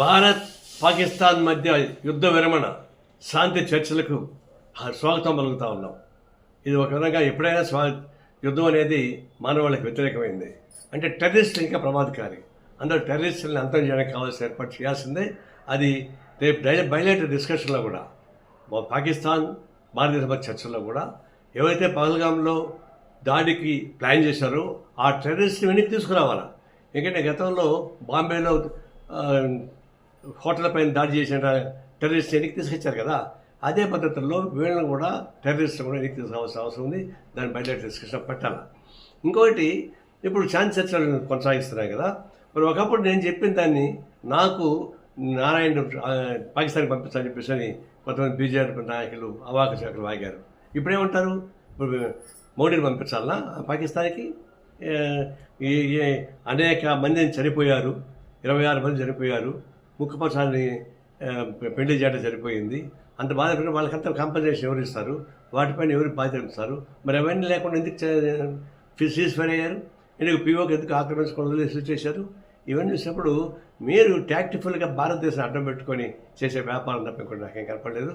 భారత్ పాకిస్తాన్ మధ్య యుద్ధ విరమణ శాంతి చర్చలకు స్వాగతం పలుకుతా ఉన్నాం. ఇది ఒక విధంగా ఎప్పుడైనా స్వా యుద్ధం అనేది మానవాళికి వ్యతిరేకమైంది. అంటే టెర్రరిస్టులు ఇంకా ప్రమాదకారి. అందరూ టెర్రరిస్టులను అంతం చేయడానికి కావాల్సిన ఏర్పాటు చేయాల్సిందే. అది రేపు బయలేటర్ డిస్కషన్లో కూడా పాకిస్తాన్ భారతదేశ చర్చల్లో కూడా ఎవరైతే పహల్గామ్లో దాడికి ప్లాన్ చేశారో ఆ టెర్రరిస్ట్ని వెనక్కి తీసుకురావాలా? ఎందుకంటే గతంలో బాంబేలో హోటల్ పైన దాడి చేసిన టెర్రరిస్ట్ వెనక్కి తీసుకొచ్చారు కదా అదే పద్ధతుల్లో వీళ్ళని కూడా టెర్రరిస్ట్ కూడా వెనక్కి తీసుకోవాల్సిన అవసరం ఉంది. దాన్ని బయట డిస్కషన్ పెట్టాలి. ఇంకొకటి ఇప్పుడు శాంతి చర్చలు కొనసాగిస్తున్నాయి కదా. మరి ఒకప్పుడు నేను చెప్పిన దాన్ని నాకు నారాయణ పాకిస్తాన్కి పంపించాలని చెప్పేసి అని కొంతమంది బీజేపీ నాయకులు అవాక శాఖలు వాగారు. ఇప్పుడేమంటారు? ఇప్పుడు మోడీని పంపించాలనా పాకిస్తాన్కి? ఈ అనేక మందిని చనిపోయారు. ఇరవై ఆరు మంది చనిపోయారు. ముఖ్యపక్షాన్ని పెళ్ళి చేయడం సరిపోయింది. అంత బాధపడిన వాళ్ళకంత కాంపన్సేషన్ ఎవరు ఇస్తారు? వాటిపైన ఎవరు బాధ్యతారు మరి అవన్నీ లేకుండా ఎందుకు సీజ్ ఫైర్ అయ్యారు? ఎందుకు పీఓకి ఎందుకు ఆక్రమించుకొని వదిలేసి చేశారు ఇవన్నీ చూసినప్పుడు మీరు ట్యాక్టిఫుల్గా భారతదేశం అడ్డం పెట్టుకొని చేసే వ్యాపారం తప్ప ఇంకోటి నాకేం కనపడలేదు.